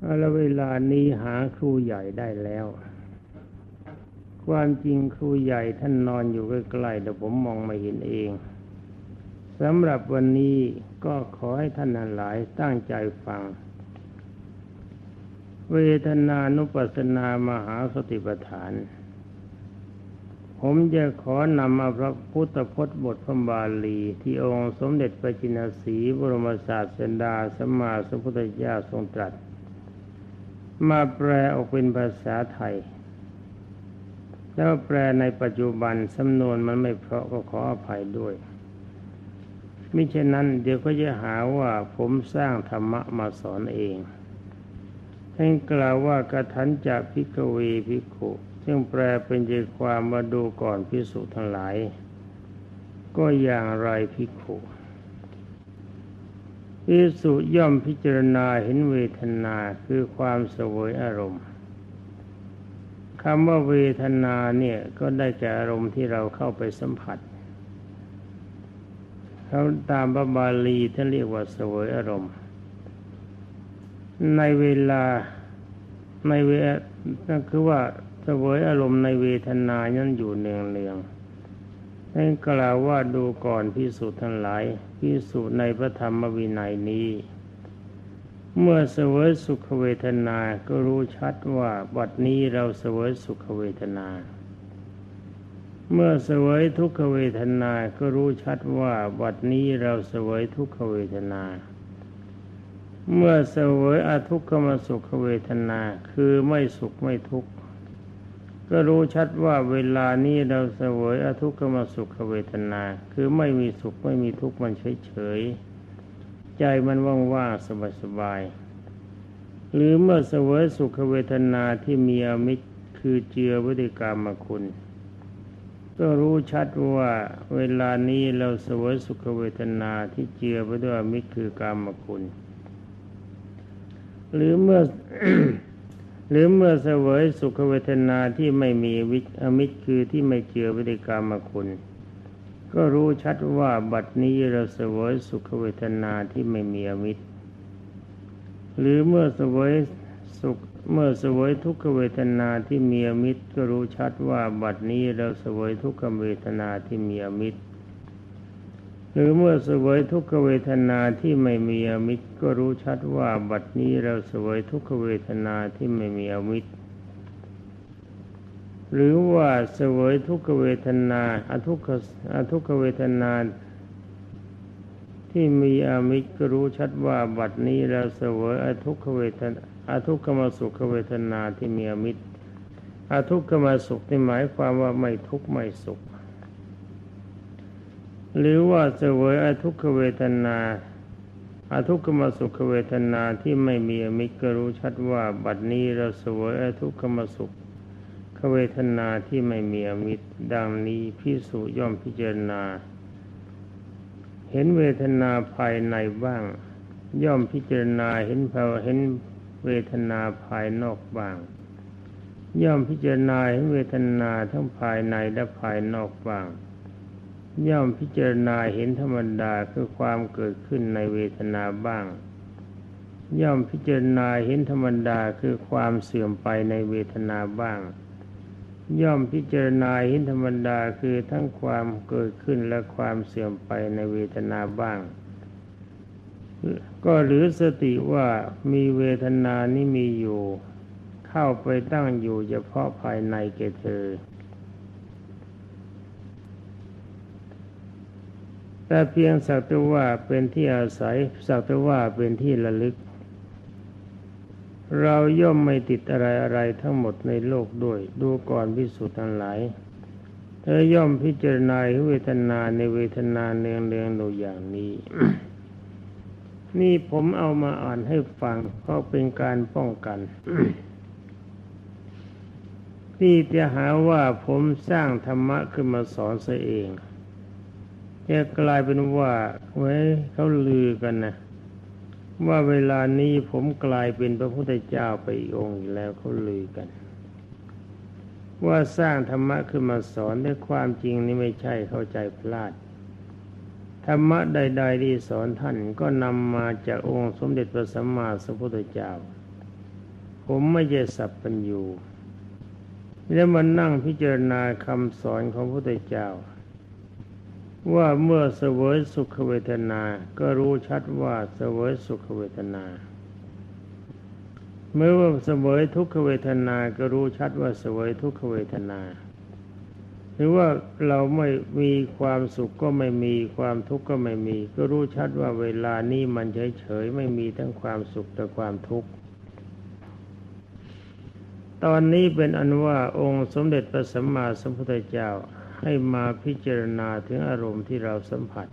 เอาละเวลานี้หาครูใหญ่ได้แล้ว ความจริงครูใหญ่ท่านนอนอยู่ใกล้ๆแต่ผมมองไม่เห็นเองสำหรับวันนี้ก็ขอให้ท่านหลายตั้งใจฟัง เวทนานุปัสสนามหาสติปัฏฐาน ผมจะขอนำเอาพระพุทธพจน์บทพระบาลีที่องค์สมเด็จพระจินสีบรมศาสดาสมมาสมพุทธเจ้าทรงตรัส มาแปลออกเป็นภาษาไทย แล้วแปลในปัจจุบันสำนวนมันไม่เพราะก็ขออภัยด้วยมิฉะนั้นเดี๋ยวก็จะหาว่าผมสร้างธรรมะมาสอนเองท่านกล่าวว่ากระทันจะพิกเวพิกุซึ่งแปลเป็นใจความมาดูก่อนพิสุทั้งหลาย ก็อย่างไรพิกุ พิสุย่อมพิจารณาเห็นเวทนาคือความสวยอารมณ์คำว่าเวทนาเนี่ยก็ได้แก่อารมณ์ที่เราเข้าไปสัมผัสเขาตามบาบาลีท่านเรียกว่าสวยอารมณ์ ในเวลาในเวก็คือว่าสวยอารมณ์ในเวทนานั้นอยู่เนืองเนือง ท่านกล่าวว่าดูก่อนพิสูจน์ทั้งหลายพิสูจน์ในพระธรรมวินัยนี้ เมื่อเสวยสุขเวทนาก็รู้ชัดว่าบัดนี้เราเสวยสุขเวทนา เมื่อเสวยทุกขเวทนาก็รู้ชัดว่าบัดนี้เราเสวยทุกขเวทนา เมื่อเสวยอทุกขมสุขเวทนาคือไม่สุขไม่ทุกข์ ก็รู้ชัดว่าเวลานี้เราเสวยอทุกขมสุขเวทนา คือไม่มีสุขไม่มีทุกข์มันเฉยเฉยใจมันว่างๆสบายๆ หรือเมื่อเสวยสุขเวทนาที่มีอมิตรคือเจือวิธิกรรมคุณ ก็รู้ชัดว่าเวลานี้เราเสวยสุขเวทนาที่เจือไปด้วยมิตรคือกรรมคุณ หรือเมื่อ หรือเมื่อเสวยสุขเวทนาที่ไม่มีวิอมิตรคือที่ไม่เจือไปด้วยกรรมคุณ ก็รู้ชัดว่าบัดนี้เราเสวยสุขเวทนาที่ไม่มีอมิตร หรือเมื่อเสวยสุขเมื่อเสวยทุกขเวทนาที่มีอมิตร ก็รู้ชัดว่าบัดนี้เราเสวยทุกขเวทนาที่มีอมิตร หรือเมื่อเสวยทุกขเวทนาที่ไม่มีอมิตร ก็รู้ชัดว่าบัดนี้เราเสวยทุกขเวทนาที่ไม่มีอมิตร หรือว่าเสวยทุกขเวทนาอทุกขอทุกขเวทนาที่มีอมิตรก็รู้ชัดว่าบัดนี้เราเสวยอทุกขเวทนาอทุกขมสุขเวทนาที่มีอมิตรอทุกขมสุขนี่หมายความว่าไม่ทุกข์ไม่สุข หรือว่าเสวยอทุกขเวทนาอทุกขมสุขเวทนาที่ไม่มีอมิตรก็รู้ชัดว่า บัดนี้เราเสวยอทุกขมสุขเวทนาที่ไม่มีอมิตร ดังนี้พิสุย่อมพิจารณา เห็นเวทนาภายในบ้าง ย่อมพิจารณาเห็นภาวเห็นเวทนาภายนอกบ้าง ย่อมพิจารณาเห็นเวทนาทั้งภายในและภายนอกบ้าง ย่อมพิจารณาเห็นธรรมดาคือความเกิดขึ้นในเวทนาบ้าง ย่อมพิจารณาเห็นธรรมดาคือความเสื่อมไปในเวทนาบ้าง ย่อมพิจารณาเห็นธรรมดาคือทั้งความเกิดขึ้นและความเสื่อมไปในเวทนาบ้าง ก็หรือสติว่ามีเวทนานี้มีอยู่ เข้าไปตั้งอยู่เฉพาะภายในแก่เธอ แต่เพียงสักแต่ว่าเป็นที่อาศัยสักแต่ว่าเป็นที่ระลึก เราย่อมไม่ติดอะไรอะไรทั้งหมดในโลกด้วย ดูก่อนพิสูจน์ทั้งหลาย เธอย่อมพิจารณาเวทนาในเวทนาเนืองเนืองดูอย่างนี้ นี่ผมเอามาอ่านให้ฟังเพราะเป็นการป้องกันที่จะหาว่าผมสร้างธรรมะขึ้นมาสอนซะเอง จะกลายเป็นว่าไว้เขาลือกันนะว่าเวลานี้ผมกลายเป็นพระพุทธเจ้าไปอีกองค์แล้วเขาลือกัน ว่าสร้างธรรมะขึ้นมาสอนด้วยความจริงนี่ไม่ใช่เข้าใจพลาด ธรรมะใด ๆ ที่สอนท่านก็นำมาจากองค์สมเด็จพระสัมมาสัมพุทธเจ้า ผมไม่ใช่สัพพัญญูแล้วมันนั่งพิจารณาคำสอนของพระพุทธเจ้า ว่าเมื่อเสวยสุขเวทนา ก็รู้ชัดว่าเสวยสุขเวทนาเมื่อว่าเสวยทุกขเวทนา ก็รู้ชัดว่าเสวยทุกขเวทนา หรือว่าเราไม่มีความสุขก็ไม่มีความทุกข์ก็ไม่มี ก็รู้ชัดว่าเวลานี้มันเฉยๆไม่มีทั้งความสุขและความทุกข์ตอนนี้เป็นอันว่าองค์สมเด็จพระสัมมาสัมพุทธเจ้า ให้มาพิจารณาถึงอารมณ์ที่เราสัมผัส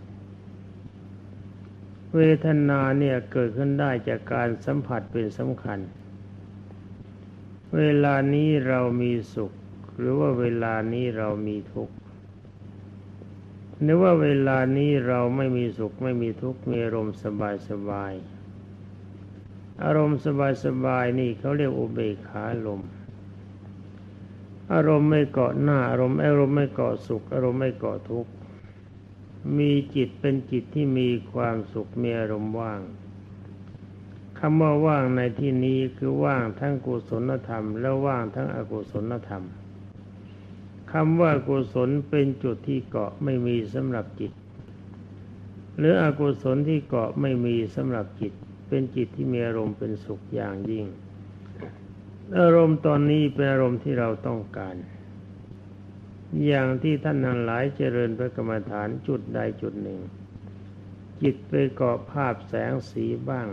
เวทนาเนี่ยเกิดขึ้นได้จากการสัมผัสเป็นสำคัญ เวลานี้เรามีสุข หรือว่าเวลานี้เรามีทุกข์หรือว่าเวลานี้เราไม่มีสุขไม่มีทุกข์มีอารมณ์สบายสบาย อารมณ์สบายสบายนี่เขาเรียกอุเบกขาลม อารมณ์ไม่เกาะหน้าอารมณ์อารมณ์ไม่เกาะสุข อารมณ์ไม่เกาะทุกข์มีจิตเป็นจิตที่มีความสุขมีอารมณ์ว่างคำว่าว่างในที่นี้คือว่างทั้งกุศลธรรม และว่างทั้งอกุศลธรรมคำว่ากุศลเป็นจุดที่เกาะไม่มีสำหรับจิต หรืออกุศลที่เกาะไม่มีสำหรับจิต เป็นจิตที่มีอารมณ์เป็นสุขอย่างยิ่ง อารมณ์ตอนนี้เป็นอารมณ์ที่เราต้องการ อย่างที่ท่านนั้นหลายเจริญพระกรรมฐานจุดใดจุดหนึ่ง จิตไปเกาะภาพแสงสีบ้าง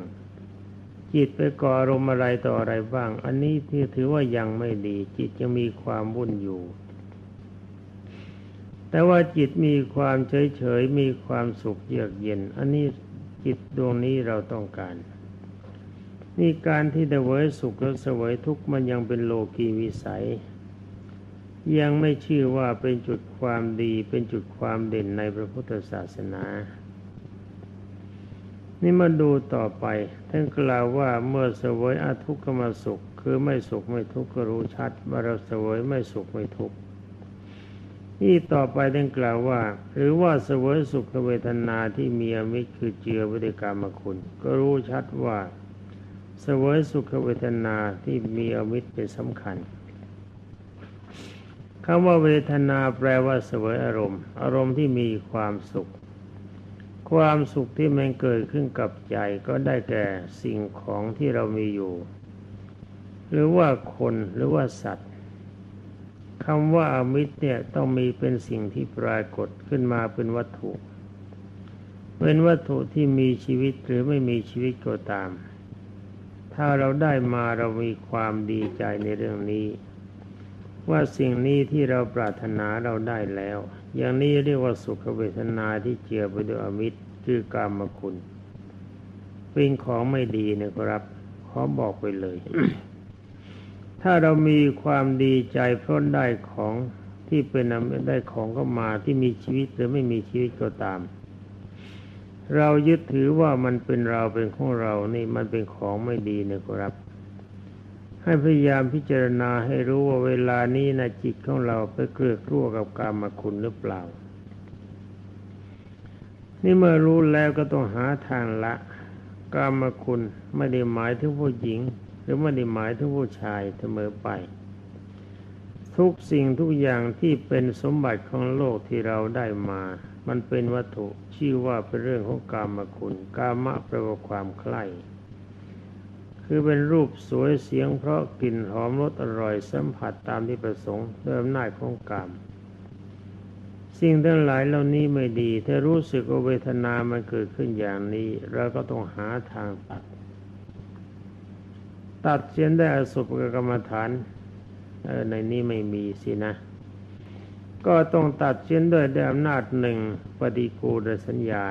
จิตไปเก่ออารมณ์อะไรต่ออะไรบ้าง อันนี้ที่ถือว่ายังไม่ดี จิตยังมีความวุ่นอยู่ แต่ว่าจิตมีความเฉยเฉยมีความสุขเยือกเย็น อันนี้จิตดวงนี้เราต้องการ นี่การที่จะเวยสุขและเสวยทุกข์มันยังเป็นโลกีวิสัย ยังไม่ชื่อว่าเป็นจุดความดีเป็นจุดความเด่นในพระพุทธศาสนา นี่มาดูต่อไปท่านกล่าวว่าเมื่อเสวยอาทุกขมสุข คือไม่สุขไม่ทุกข์ก็รู้ชัดว่าเราเสวยไม่สุขไม่ทุกข์ที่ต่อไปได้กล่าวว่า หรือว่าเสวยสุขเวทนาที่มีอมิตรคือเจือวิกรรมคุณ ก็รู้ชัดว่า สวยสุขเวทนาที่มีอมิตรเป็นสำคัญคำว่าเวทนาแปลว่าสวยอารมณ์ อารมณ์ที่มีความสุข ความสุขที่มันเกิดขึ้นกับใจก็ได้แก่สิ่งของที่เรามีอยู่ หรือว่าคนหรือว่าสัตว์คำว่าอมิตรเนี่ยต้องมีเป็นสิ่งที่ปรากฏขึ้นมาเป็นวัตถุ เป็นวัตถุที่มีชีวิตหรือไม่มีชีวิตก็ตาม ถ้าเราได้มาเรามีความดีใจในเรื่องนี้ ว่าสิ่งนี้ที่เราปรารถนาเราได้แล้ว อย่างนี้เรียกว่าสุขเวทนาที่เจือไปด้วยอมิตรคือกรรมคุณเป็นของไม่ดีนะครับขอบอกไปเลย ถ้าเรามีความดีใจเพราะได้ของที่เป็นได้ของก็มาที่มีชีวิตหรือไม่มีชีวิตก็ตาม เรายึดถือว่ามันเป็นเราเป็นของเรานี่มันเป็นของไม่ดีนะครับ ให้พยายามพิจารณาให้รู้ว่าเวลานี้นะจิตของเราไปเกลือกลัวกับกรรมคุณหรือเปล่า นี่เมื่อรู้แล้วก็ต้องหาทางละกรรมคุณไม่ได้หมายถึงผู้หญิง หรือไม่ได้หมายถึงผู้ชายเสมอไป ทุกสิ่งทุกอย่างที่เป็นสมบัติของโลกที่เราได้มา มันเป็นวัตถุชื่อว่าเป็นเรื่องของกามคุณ กามะแปลว่าความใคร่คือเป็นรูปสวยเสียง เพราะกลิ่นหอมรสอร่อยสัมผัสตามที่ประสงค์ด้วยอำนาจของกาม สิ่งทั้งหลายเหล่านี้ไม่ดี ถ้ารู้สึกเวทนามันเกิดขึ้นอย่างนี้ เราก็ต้องหาทางตัด ตัดเสียนได้อสุภกรรมฐานในนี้ไม่มีสินะ ก็ต้องตัดเสียนด้วยด้วยอำนาจหนึ่งปฏิกูลสัญญา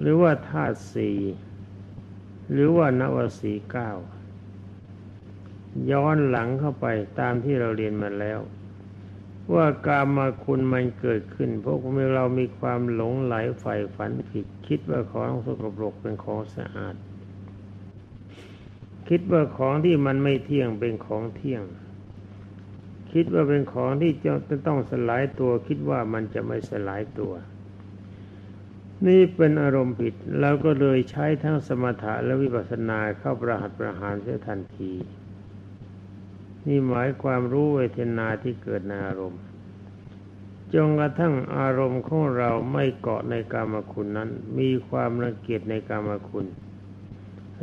หรือว่าธาตุสี่หรือว่านวสีเก้าย้อนหลังเข้าไปตามที่เราเรียนมาแล้ว ว่ากามาคุณมันเกิดขึ้น เพราะเรามีความหลงไหลใฝ่ฝันผิด คิดว่าของสกปรกเป็นของสะอาด คิดว่าของที่มันไม่เที่ยงเป็นของเที่ยง คิดว่าเป็นของที่จะต้องสลายตัวคิดว่ามันจะไม่สลายตัว นี่เป็นอารมณ์ผิดเราก็เลยใช้ทั้งสมถะและวิปัสสนาเข้าประหัตประหารเสียทันที นี่หมายความรู้เวทนาที่เกิดในอารมณ์จนกระทั่งอารมณ์ของเราไม่เกาะในกามคุณนั้น มีความรังเกียจในกามคุณ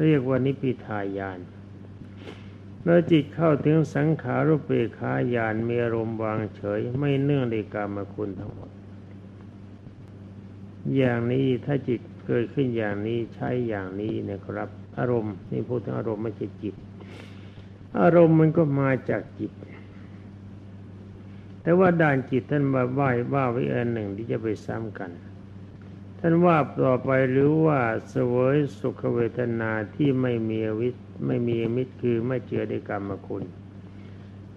เรียกว่านิพิทายาน เมื่อจิตเข้าถึงสังขารุปเปขายานมีอารมณ์วางเฉย ไม่เนื่องในกามคุณทั้งหมด อย่างนี้ถ้าจิตเกิดขึ้นอย่างนี้ใช้อย่างนี้นะครับ อารมณ์นี่พูดถึงอารมณ์ไม่ใช่จิต อารมณ์มันก็มาจากจิต แต่ว่าด่านจิตท่านมาไหว้ว่าไว้อันหนึ่งที่จะไปซ้ำกัน ท่านว่าต่อไปหรือว่าเสวยสุขเวทนาที่ไม่มีวิตไม่มีมิตรคือไม่เจือด้วยกรรมคุณ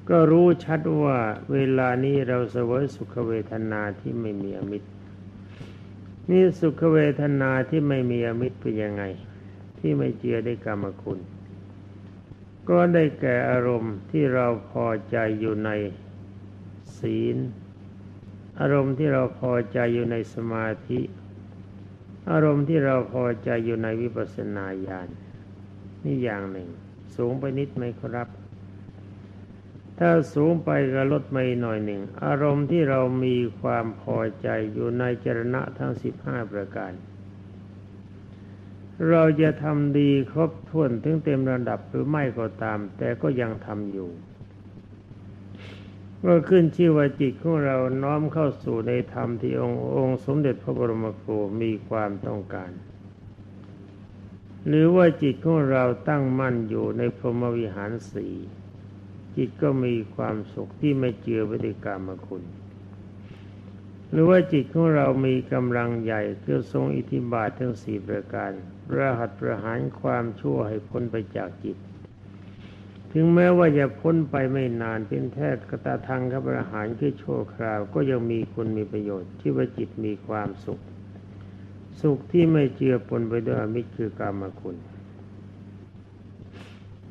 ก็รู้ชัดว่าเวลานี้เราเสวยสุขเวทนาที่ไม่มีอมิตร นี่สุขเวทนาที่ไม่มีอมิตรเป็นยังไง ที่ไม่เจือด้วยกรรมคุณ ก็ได้แก่อารมณ์ที่เราพอใจอยู่ในศีล อารมณ์ที่เราพอใจอยู่ในสมาธิ อารมณ์ที่เราพอใจอยู่ในวิปัสสนาญาณนี่อย่างหนึ่ง สูงไปนิดไหมครับ ถ้าสูงไปก็ลดไม่หน่อยหนึ่ง อารมณ์ที่เรามีความพอใจอยู่ในจรณะทั้งสิบห้าประการ เราจะทำดีครบถ้วนถึงเต็มระดับหรือไม่ก็ตาม แต่ก็ยังทำอยู่ ก็ขึ้นชื่อว่าจิตของเราน้อมเข้าสู่ในธรรมที่องค์องค์สมเด็จพระบรมครูมีความต้องการ หรือว่าจิตของเราตั้งมั่นอยู่ในพรหมวิหารสีจิตก็มีความสุขที่ไม่เจือวิติกรรมคุณ หรือว่าจิตของเรามีกำลังใหญ่คือทรงอิทธิบาททั้งสี่ประการระหัตประหารความชั่วให้พ้นไปจากจิต ถึงแม้ว่าจะพ้นไปไม่นานเป็นแท้กตาทางกับอาหารคือชั่วคราว ก็ยังมีคุณมีประโยชน์ที่ว่าจิตมีความสุข สุขที่ไม่เจือปนไปด้วยมิตรคือกรรมคุณ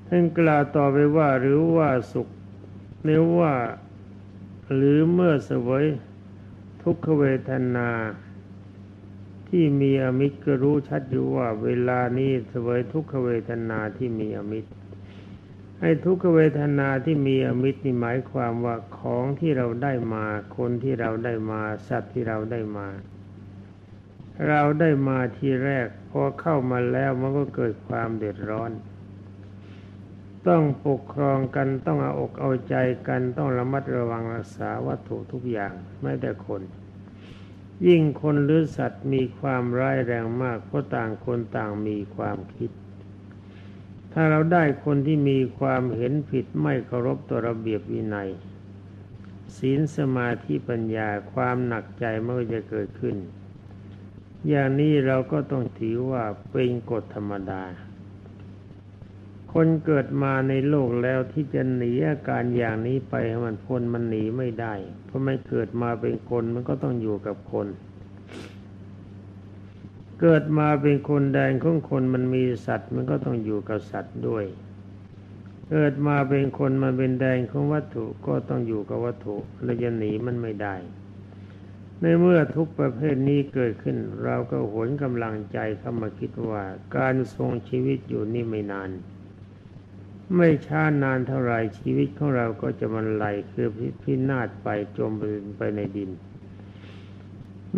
ท่านกล่าวต่อไปว่าหรือว่าสุขเนื้อว่าหรือเมื่อสวยทุกขเวทนา ที่มีอมิตรก็รู้ชัดอยู่ว่า เวลานี้สวยทุกขเวทนาที่มีอมิตร ไอ้ทุกขเวทนาที่มีอมิตรนี่หมายความว่าของที่เราได้มา คนที่เราได้มาสัตว์ที่เราได้มา เราได้มาทีแรกพอเข้ามาแล้วมันก็เกิดความเดือดร้อน ต้องปกครองกันต้องเอาอกเอาใจกันต้องระมัดระวังรักษาวัตถุทุกอย่างไม่แต่คน ยิ่งคนหรือสัตว์มีความร้ายแรงมากเพราะต่างคนต่างมีความคิด ถ้าเราได้คนที่มีความเห็นผิดไม่เคารพต่อระเบียบวินัย ศีลสมาธิปัญญาความหนักใจมันก็จะเกิดขึ้น อย่างนี้เราก็ต้องถือว่าเป็นกฎธรรมดา คนเกิดมาในโลกแล้วที่จะหนีอาการอย่างนี้ไปมันพ้นมันหนีไม่ได้ เพราะไม่เกิดมาเป็นคนมันก็ต้องอยู่กับคน เกิดมาเป็นคนแดนของคนมันมีสัตว์ มันก็ต้องอยู่กับสัตว์ด้วย เกิดมาเป็นคนมันเป็นแดนของวัตถุก็ต้องอยู่กับวัตถุและจะหนีมันไม่ได้ ในเมื่อทุกประเภทนี้เกิดขึ้น เราก็หวนกำลังใจเข้ามาคิดว่า การทรงชีวิตอยู่นี่ไม่นาน ไม่ช้านานเท่าไรชีวิตของเราก็จะมันไหลคือพินาศไปจมไปในดิน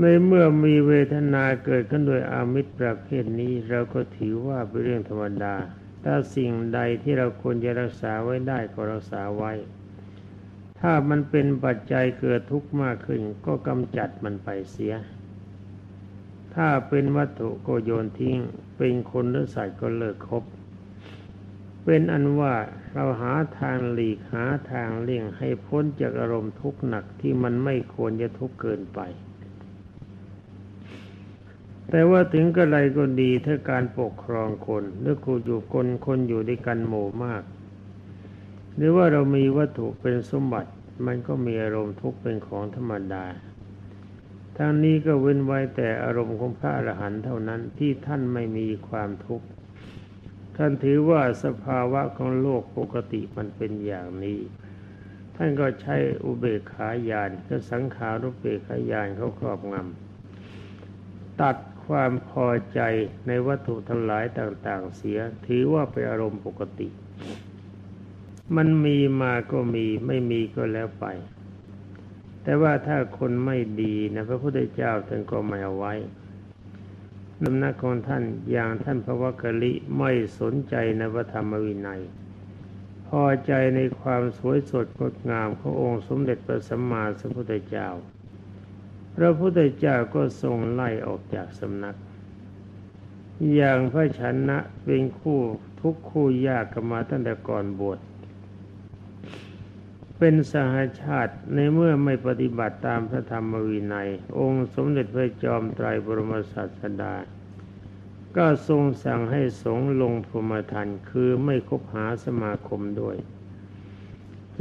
ในเมื่อมีเวทนาเกิดขึ้นโดยอามิตรประเภทนี้ เราก็ถือว่าเป็นเรื่องธรรมดา ถ้าสิ่งใดที่เราควรจะรักษาไว้ได้ก็รักษาไว้ ถ้ามันเป็นปัจจัยเกิดทุกข์มากขึ้น ก็กำจัดมันไปเสีย ถ้าเป็นวัตถุก็โยนทิ้ง เป็นคนหรือสัตว์ก็เลิกคบ เป็นอันว่าเราหาทางหลีกหาทางเลี่ยงให้พ้นจากอารมณ์ทุกข์หนักที่มันไม่ควรจะทุกข์เกินไป แต่ว่าถึงกระไรก็ดีถ้าการปกครองคนหรือคูอยู่คนคนอยู่ด้วยกันหมู่มาก หรือว่าเรามีวัตถุเป็นสมบัติมันก็มีอารมณ์ทุกข์เป็นของธรรมดาทั้งนี้ก็เว้นไว้แต่อารมณ์ของพระอรหันต์เท่านั้นที่ท่านไม่มีความทุกข์ท่านถือว่าสภาวะของโลกปกติมันเป็นอย่างนี้ ท่านก็ใช้อุเบกขาญาณก็สังขารุเบกขายานเขาครอบงำตัด ความพอใจในวัตถุทั้งหลายต่างๆเสีย ถือว่าเป็นอารมณ์ปกติ มันมีมาก็มีไม่มีก็แล้วไป แต่ว่าถ้าคนไม่ดีนะพระพุทธเจ้าท่านก็ไม่เอาไว้นำนักของท่านอย่างท่านพระวกลิไม่สนใจในพระธรรมวินัย พอใจในความสวยสดงดงามขององค์สมเด็จพระสัมมาสัมพุทธเจ้า พระพุทธเจ้าก็ทรงไล่ออกจากสำนัก อย่างพระชนะเป็นคู่ทุกคู่ยากกันมาตั้งแต่ก่อนบวชเป็นสหาชาติในเมื่อไม่ปฏิบัติตามพระธรรมวินัย องค์สมเด็จพระจอมไตรบรมศาสดา ก็ทรงสั่งให้สงลงพรหมทันคือไม่คบหาสมาคมด้วย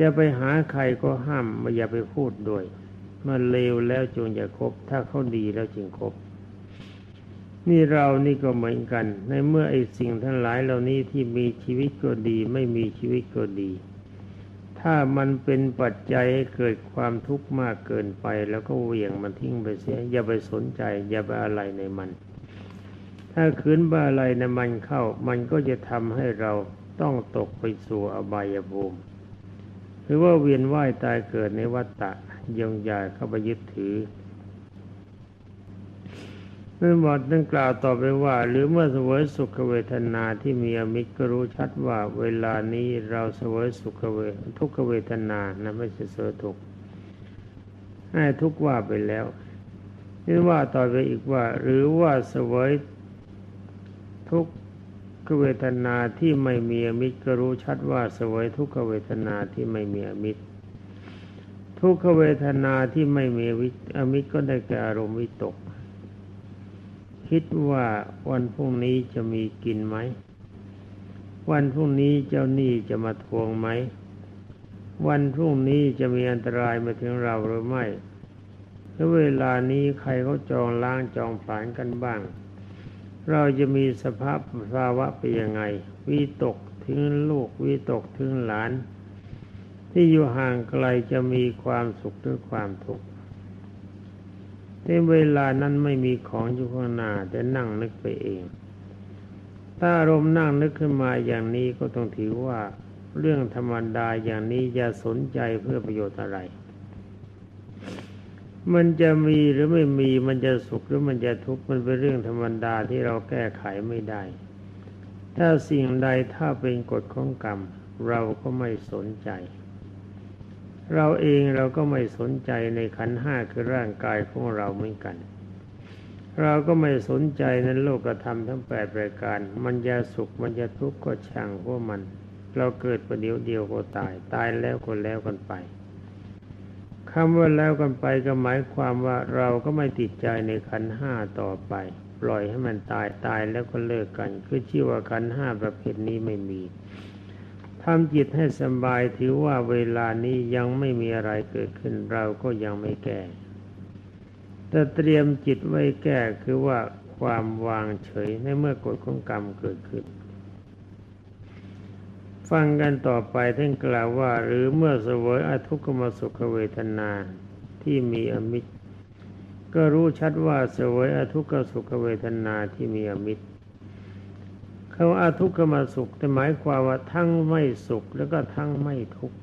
จะไปหาใครก็ห้ามไม่อย่าไปพูดด้วย มันเลวแล้วจงอย่าคบ ถ้าเขาดีแล้วจึงคบ นี่เรานี่ก็เหมือนกัน ในเมื่อไอ้สิ่งทั้งหลายเหล่านี้ที่มีชีวิตก็ดี ไม่มีชีวิตก็ดี ถ้ามันเป็นปัจจัยให้เกิดความทุกข์มากเกินไป แล้วก็เหวี่ยงมันทิ้งไปเสีย อย่าไปสนใจ อย่าไปอะไรในมัน ถ้าคืนบาอะไรในมันเข้า มันก็จะทำให้เราต้องตกไปสู่อบายภูมิ หรือว่าเวียนว่ายตายเกิดในวัฏฏะ ยงใหญ่เข้าไปยึดถือเมื่อบอกตั้งกล่าวต่อไปว่า หรือเมื่อเสวยสุขเวทนาที่มีอมิตรก็รู้ชัดว่าเวลานี้เราเสวยสุขเวทุกเวทนานะไม่ใช่เสวยทุกให้ทุกว่าไปแล้วนี่ว่าต่อไปอีกว่า หรือว่าเสวยทุกขเวทนาที่ไม่มีอมิตรก็รู้ชัดว่าเสวยทุกขเวทนาที่ไม่มีอมิตร ทุกขเวทนาที่ไม่มีวิอมิตรก็ได้แก่อารมณ์วิตก คิดว่าวันพรุ่งนี้จะมีกินไหม วันพรุ่งนี้เจ้าหนี้จะมาทวงไหม วันพรุ่งนี้จะมีอันตรายมาถึงเราหรือไม่แล้วเวลานี้ใครเขาจองล้างจองผานกันบ้าง เราจะมีสภาพภาวะเป็นยังไงวิตกถึงลูกวิตกถึงหลาน ที่อยู่ห่างไกลจะมีความสุขหรือความทุกข์ในเวลานั้นไม่มีของอยู่ข้างหน้าแต่นั่งนึกไปเอง ถ้าอารมณ์นั่งนึกขึ้นมาอย่างนี้ก็ต้องถือว่าเรื่องธรรมดาอย่างนี้อย่าสนใจเพื่อประโยชน์อะไร มันจะมีหรือไม่มีมันจะสุขหรือมันจะทุกข์มันเป็นเรื่องธรรมดาที่เราแก้ไขไม่ได้ ถ้าสิ่งใดถ้าเป็นกฎของกรรม เราก็ไม่สนใจ เราเองเราก็ไม่สนใจในขันห้าคือร่างกายของเราเหมือนกัน เราก็ไม่สนใจในโลกธรรมทั้งแปดรายการ มันจะสุขมันจะทุกข์ก็ช่างพวกมัน เราเกิดประเดี๋ยวเดียวก็ตาย ตายแล้วก็แล้วกันไปคำว่าแล้วกันไปก็หมายความว่าเราก็ไม่ติดใจในขันห้าต่อไป ปล่อยให้มันตายตายแล้วก็เลิกกัน คือชื่อว่าขันห้าประเภทนี้ไม่มีำจิตให้สบายถือว่าเวลานี้ยังไม่มีอะไรเกิดขึ้นเราก็ยังไม่แก้แต่เตรียมจิตไว้แก้คือว่าความวางเฉยในเมื่อกฎของกรรมเกิดขึ้น ฟังกันต่อไปท่านกล่าวว่า หรือเมื่อเสวยอทุกขมสุขเวทนาที่มีอมิตร ก็รู้ชัดว่าเสวยอทุกขสุขเวทนาที่มีอมิตร คำว่าทุกขมาสุขแต่หมายความว่าทั้งไม่สุขแล้วก็ทั้งไม่ทุกข์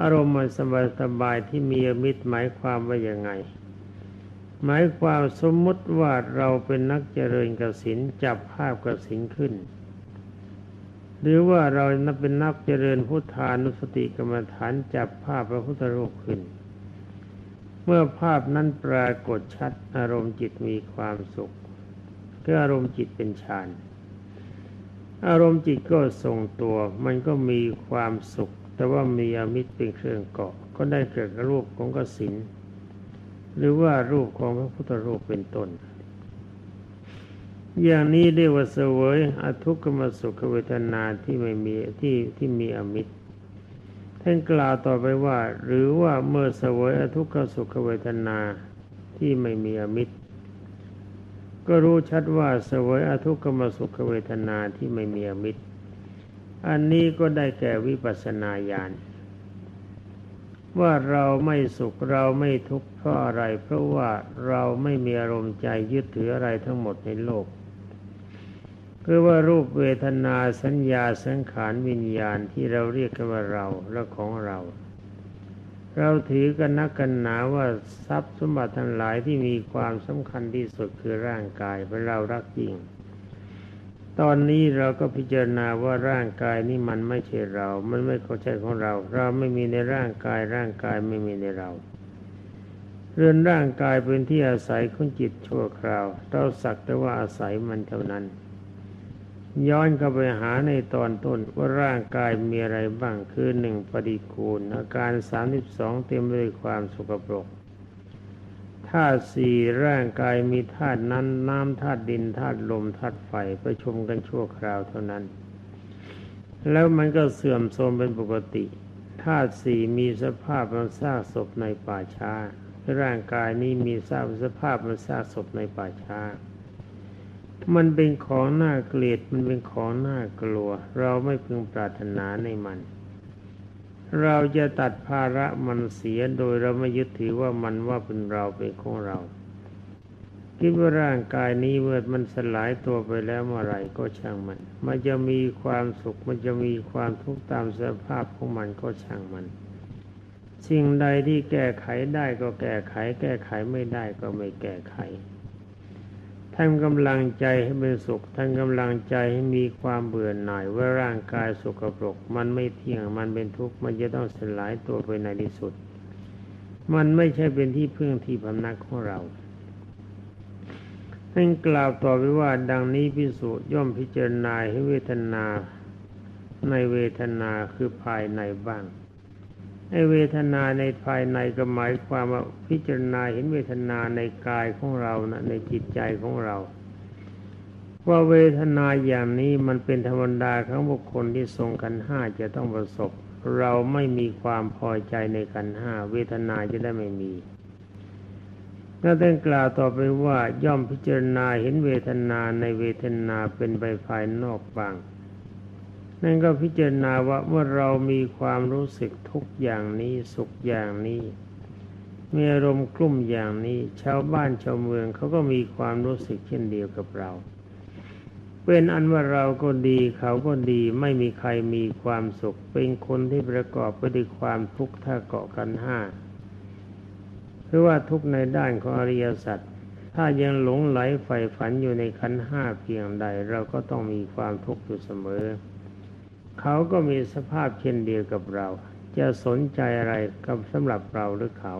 อารมณ์มันสบายสบายที่มีมิตรหมายความว่ายังไง หมายความสมมติว่าเราเป็นนักเจริญกสินจับภาพกสินขึ้น หรือว่าเรานับเป็นนักเจริญพุทธานุสติกรรมฐานจับภาพพระพุทธรูปขึ้น เมื่อภาพนั้นปรากฏชัดอารมณ์จิตมีความสุข คืออารมณ์จิตเป็นฌานอารมณ์จิตก็ทรงตัว มันก็มีความสุข แต่ว่ามีอมิตรเป็นเครื่องเกาะ ก็ได้เกิดรูปของกสินหรือว่ารูปของพระพุทธรูปเป็นต้นอย่างนี้เรียกว่าเสวยอทุกขมสุขเวทนาที่ไม่มีที่ที่มีอมิตรท่านกล่าวต่อไปว่า หรือว่าเมื่อเสวยอทุกขสุขเวทนาที่ไม่มีอมิตร ก็รู้ชัดว่าสวยอทุกขมสุขเวทนาที่ไม่มีอมิตร อันนี้ก็ได้แก่วิปัสนาญาณว่าเราไม่สุขเราไม่ทุกข์เพราะอะไร เพราะว่าเราไม่มีอารมณ์ใจยึดถืออะไรทั้งหมดในโลกคือว่ารูปเวทนาสัญญาสังขารวิญญาณที่เราเรียกกันว่าเราและของเรา เราถือกันนักกันหนาว่าทรัพย์สมบัติทั้งหลายที่มีความสำคัญที่สุดคือร่างกายเป็นเรารักจริงตอนนี้เราก็พิจารณาว่าร่างกายนี้มันไม่ใช่เรา มันไม่เข้าใจของเรา เราไม่มีในร่างกายร่างกายไม่มีในเรา เรือนร่างกายเป็นที่อาศัยของจิตชั่วคราว เราสักแต่ว่าอาศัยมันเท่านั้น ย้อนเข้าไปหาในตอนต้นว่าร่างกายมีอะไรบ้างคือหนึ่งปฏิคูล อาการสามสิบสองเต็มไปด้วยความสกปรกธาตุสี่ร่างกายมีธาตุนั้นน้ำธาตุดินธาตุลมธาตุไฟประชุมกันชั่วคราวเท่านั้น แล้วมันก็เสื่อมโทรมเป็นปกติธาตุสี่มีสภาพมันซากศพในป่าช้า ร่างกายนี้มีสภาพมันซากศพในป่าช้า มันเป็นของน่าเกลียดมันเป็นของน่ากลัว เราไม่พึงปรารถนาในมัน เราจะตัดภาระมันเสียโดยเราไม่ยึดถือว่ามันว่าเป็นเราเป็นของเราคิดว่าร่างกายนี้เมื่อมันสลายตัวไปแล้วเมื่อไรก็ช่างมัน มันจะมีความสุข มันจะมีความทุกข์ตามสภาพของมันก็ช่างมัน สิ่งใดที่แก้ไขได้ก็แก้ไข แก้ไขไม่ได้ก็ไม่แก้ไข ท่านกำลังใจให้เป็นสุขท่านกำลังใจให้มีความเบื่อหน่ายว่าร่างกายสกปรก มันไม่เที่ยงมันเป็นทุกข์มันจะต้องสลายตัวไปในที่สุด มันไม่ใช่เป็นที่พึ่งที่พำนักของเราท่านกล่าวต่อไปว่าดังนี้พิสุย่อมพิจารณาให้เวทนาในเวทนาคือภายในบ้าง เวทนาในภายในก็หมายความว่าพิจารณาเห็นเวทนาในกายของเรานะในจิตใจของเรา ว่าเวทนาอย่างนี้มันเป็นธรรมดาของบุคคลที่ทรงกันห้าจะต้องประสบ เราไม่มีความพอใจในกันห้าเวทนาจะได้ไม่มีก็ต้งกล่าวต่อไปว่าย่อมพิจารณาเห็นเวทนาในเวทนาเป็นไปภายนอกบาง นั่นก็พิจารณาว่าเมื่อเรามีความรู้สึกทุกอย่างนี้สุขอย่างนี้ มีอารมณ์กลุ่มอย่างนี้ ชาวบ้านชาวเมืองเขาก็มีความรู้สึกเช่นเดียวกับเราเป็นอันว่าเราก็ดีเขาก็ดีไม่มีใครมีความสุข เป็นคนที่ประกอบไปด้วยความทุกข์ถ้าเกาะกันห้าคือว่าทุกในด้านของอริยสัจถ้ายังหลงไหลใฝ่ฝันอยู่ในขันห้าเพียงใด เราก็ต้องมีความทุกข์อยู่เสมอ เขาก็มีสภาพเช่นเดียวกับเรา จะสนใจอะไรกับสำหรับเราหรือเขา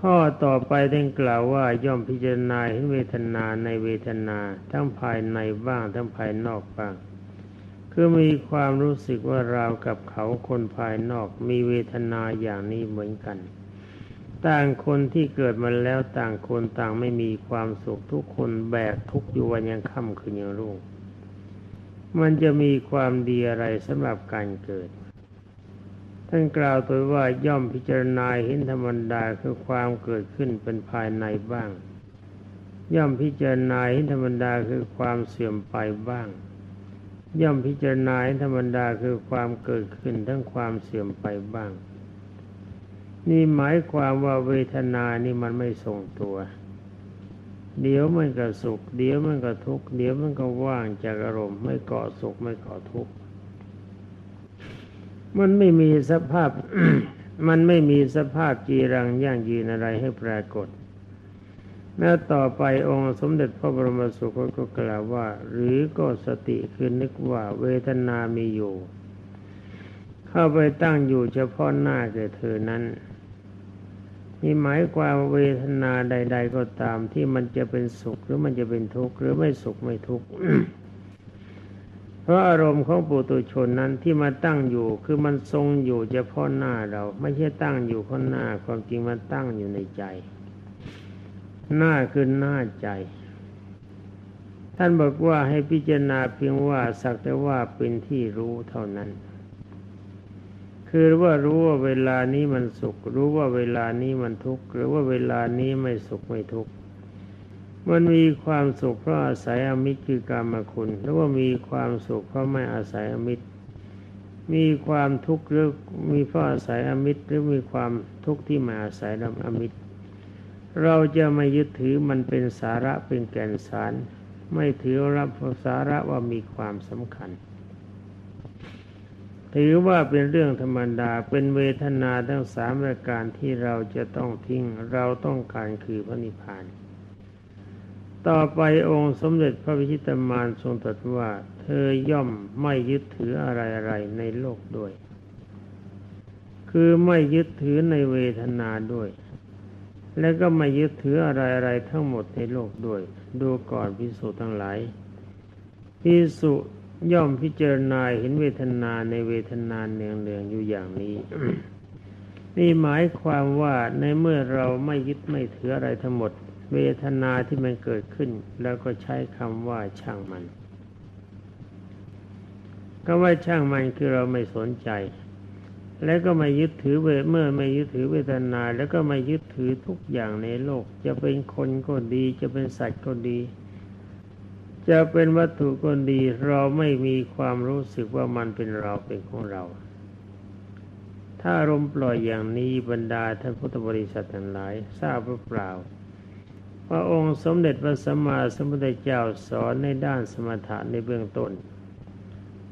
ข้อต่อไปได้กล่าวว่าย่อมพิจารณาเห็นเวทนาในเวทนาทั้งภายในบ้างทั้งภายนอกบ้างคือมีความรู้สึกว่าเรากับเขาคนภายนอกมีเวทนาอย่างนี้เหมือนกัน ต่างคนที่เกิดมาแล้วต่างคนต่างไม่มีความสุขทุกคนแบกทุกอยู่วันยังค่ำคืนยังรุ่ง มันจะมีความดีอะไรสำหรับการเกิด ท่านกล่าวตัวว่าย่อมพิจารณาเห็นธรรมดาคือความเกิดขึ้นเป็นภายในบ้าง ย่อมพิจารณาเห็นธรรมดาคือความเสื่อมไปบ้าง ย่อมพิจารณาเห็นธรรมดาคือความเกิดขึ้นทั้งความเสื่อมไปบ้าง นี่หมายความว่าเวทนานี่มันไม่ทรงตัว เดี๋ยวมันก็สุข เดี๋ยวมันก็ทุกข์เดี๋ยวมันก็ว่างจากอารมณ์ไม่เกาะสุขไม่เกาะทุกข์มันไม่มีสภาพ มันไม่มีสภาพจีรังยั่งยืนอะไรให้ปรากฏแม้ต่อไปองค์สมเด็จพระบรมสุคตก็กล่าวว่า หรือก็สติคือนึกว่าเวทนามีอยู่ เข้าไปตั้งอยู่เฉพาะหน้าแก่เธอนั้น นี่หมายความเวทนาใด ๆ ก็ตามที่มันจะเป็นสุขหรือมันจะเป็นทุกข์หรือไม่สุขไม่ทุกข์เพราะอารมณ์ของปุตุชนนั้นที่มาตั้งอยู่ คือมันทรงอยู่เฉพาะหน้าเรา ไม่ใช่ตั้งอยู่ข้างหน้า ความจริงมันตั้งอยู่ในใจ หน้าคือหน้าใจ ท่านบอกว่าให้พิจารณาเพียงว่าสักแต่ว่าเป็นที่รู้เท่านั้น คือว่ารู้ว่าเวลานี้มันสุข รู้ว่าเวลานี้มันทุกข์หรือว่าเวลานี้ไม่สุขไม่ทุกข์มันมีความสุขเพราะอาศัยอมิตรคือกรรมคุณหรือว่ามีความสุขเพราะไม่อาศัยอมิตร มีความทุกข์หรือมีเพราะอาศัยอมิตร หรือมีความทุกข์ที่มาอาศัยลำอมิตร เราจะไม่ยึดถือมันเป็นสาระเป็นแก่นสาร ไม่ถือรับสาระว่ามีความสำคัญ ถือว่าเป็นเรื่องธรรมดาเป็นเวทนาทั้งสามปรายการที่เราจะต้องทิ้งเราต้องการคือพระนิพพาน ต่อไปองค์สมเด็จพระวิชิตมานทรงตรัสว่า เธอย่อมไม่ยึดถืออะไรๆในโลกด้วย คือไม่ยึดถือในเวทนาด้วย และก็ไม่ยึดถืออะไรๆทั้งหมดในโลกด้วย ดูก่อนพิสุทั้งหลายพิสุ ย่อมพิจารณาเห็นเวทนาในเวทนาเนืองเนืองๆอยู่อย่างนี้ นี่หมายความว่าในเมื่อเราไม่ยึดไม่ถืออะไรทั้งหมด เวทนาที่มันเกิดขึ้น แล้วก็ใช้คำว่าช่างมันก็ว่าช่างมันคือเราไม่สนใจ แล้วก็ไม่ยึดถือเวเมื่อไม่ยึดถือเวทนา แล้วก็ไม่ยึดถือทุกอย่างในโลก จะเป็นคนก็ดี จะเป็นสัตว์ก็ดี จะเป็นวัตถุก็ดีเราไม่มีความรู้สึกว่ามันเป็นเราเป็นของเรา ถ้าอารมปล่อยอย่างนี้บรรดาท่านพุทธบริษัททั้งหลายทราบหรือเปล่าว่าองค์สมเด็จพระสัมมาสัมพุทธเจ้าสอนในด้านสมถะในเบื้องต้น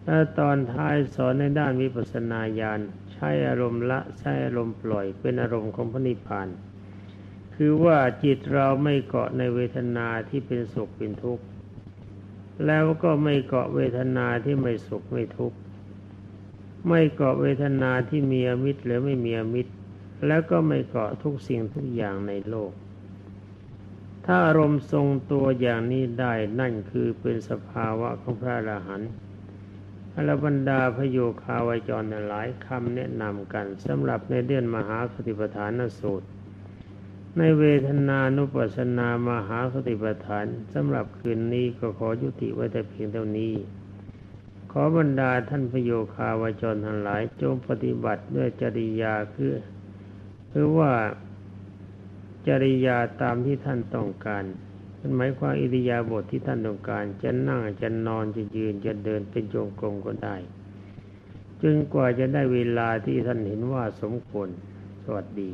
และตอนท้ายสอนในด้านวิปัสสนาญาณใช้อารมณ์ละใช้อารมณ์ปล่อยเป็นอารมณ์ของพระนิพพาน คือว่าจิตเราไม่เกาะในเวทนาที่เป็นสุขเป็นทุกข์ แล้วก็ไม่เกาะเวทนาที่ไม่สุขไม่ทุกข์ไม่เกาะเวทนาที่มีอมิตรหรือไม่มีอมิตร แล้วก็ไม่เกาะทุกสิ่งทุกอย่างในโลก ถ้าอารมณ์ทรงตัวอย่างนี้ได้นั่นคือเป็นสภาวะของพระอรหันต์อรบรรดาพโยคาวจรหลายคำแนะนำกันสำหรับในเดือนมหาสติปัฏฐานสูตร ในเวทนานุปัสสนามหาสติปัฏฐานสำหรับคืนนี้ก็ขอยุติไว้แต่เพียงเท่านี้ ขอบรรดาท่านพระโยคาวจรทั้งหลายจงปฏิบัติด้วยจริยาคือคือว่าจริยาตามที่ท่านต้องการมันหมายความอิริยาบถทที่ท่านต้องการจะนั่งจะนอนจะยืนจะเดินเป็นจงกรมก็ได้จนกว่าจะได้เวลาที่ท่านเห็นว่าสมควรสวัสดี